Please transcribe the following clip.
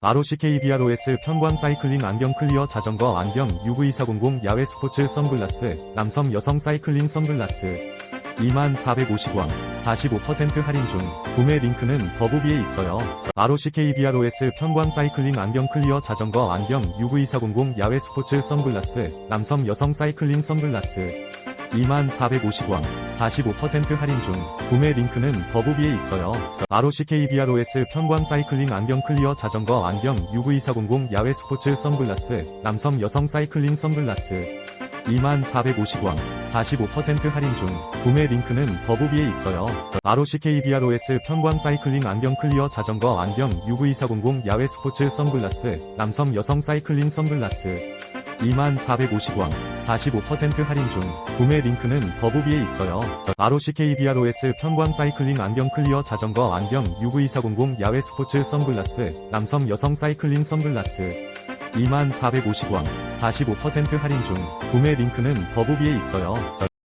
ROCKBROS 편광 사이클링 안경 클리어 자전거 안경 UV400 야외 스포츠 선글라스 남성 여성 사이클링 선글라스 2450원 45% 할인 중 구매 링크는 더보기에 있어요. ROCKBROS 편광 사이클링 안경 클리어 자전거 안경 UV400 야외 스포츠 선글라스 남성 여성 사이클링 선글라스 2450원 45% 할인 중 구매 링크는 더보기에 있어요. ROCKBROS 편광 사이클링 안경 클리어 자전거 안경 UV400 야외 스포츠 선글라스 남성 여성 사이클링 선글라스 2450원 45% 할인 중 구매 링크는 더보기에 있어요. ROCKBROS 편광 사이클링 안경 클리어 자전거 안경 UV400 야외 스포츠 선글라스 남성 여성 사이클링 선글라스 2450원 45% 할인 중 구매 링크는 더보기에 있어요. ROCKBROS 편광 사이클링 안경 클리어 자전거 안경 UV400 야외 스포츠 선글라스 남성 여성 사이클링 선글라스 2450원 45% 할인 중 구매 링크는 더보기에 있어요.